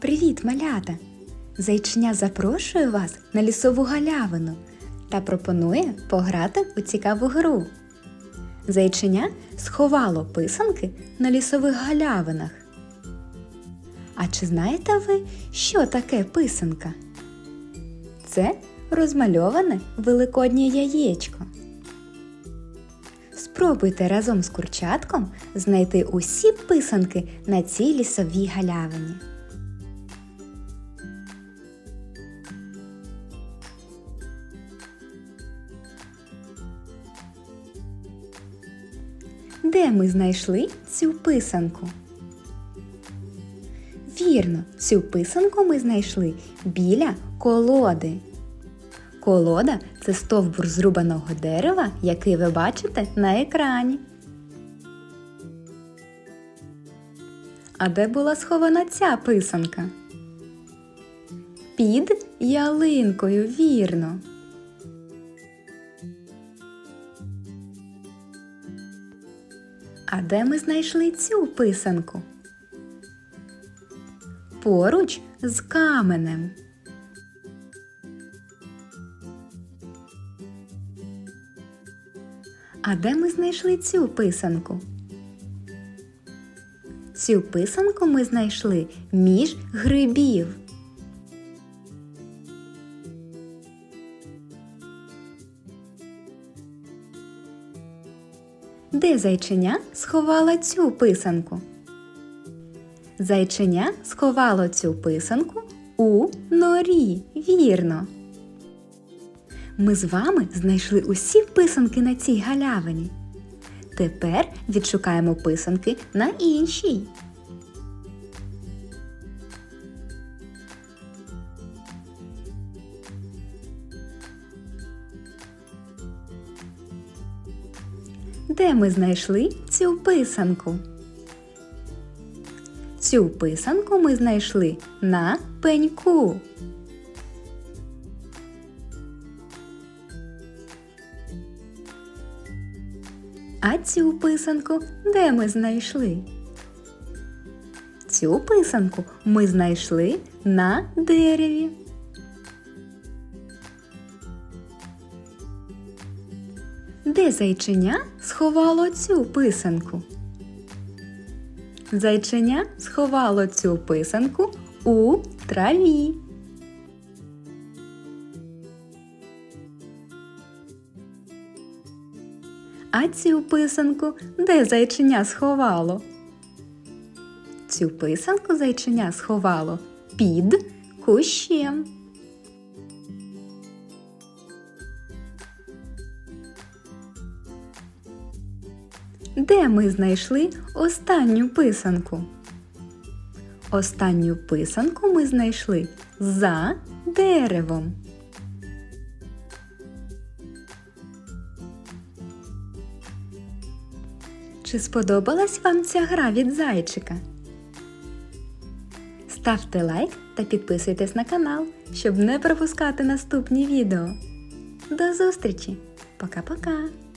Привіт, малята! Зайчиня запрошує вас на лісову галявину та пропонує пограти у цікаву гру. Зайчиня сховало писанки на лісових галявинах. А чи знаєте ви, що таке писанка? Це розмальоване великоднє яєчко. Спробуйте разом з курчатком знайти усі писанки на цій лісовій галявині. Де ми знайшли цю писанку? Вірно, цю писанку ми знайшли біля колоди. Колода це стовбур зрубаного дерева, який ви бачите на екрані. А де була схована ця писанка? Під ялинкою, вірно. А де ми знайшли цю писанку? Поруч з каменем. А де ми знайшли цю писанку? Цю писанку ми знайшли між грибів. Де зайченя сховала цю писанку? Зайченя сховало цю писанку у норі, вірно. Ми з вами знайшли усі писанки на цій галявині. Тепер відшукаємо писанки на іншій. Де ми знайшли цю писанку? Цю писанку ми знайшли на пеньку. А цю писанку де ми знайшли? Цю писанку ми знайшли на дереві. Де зайчиня сховало цю писанку? Зайчиня сховало цю писанку у траві. А цю писанку де зайчиня сховало? Цю писанку зайчиня сховало під кущем. Де ми знайшли останню писанку? Останню писанку ми знайшли за деревом. Чи сподобалась вам ця гра від зайчика? Ставте лайк та підписуйтесь на канал, щоб не пропускати наступні відео. До зустрічі! Пока-пока!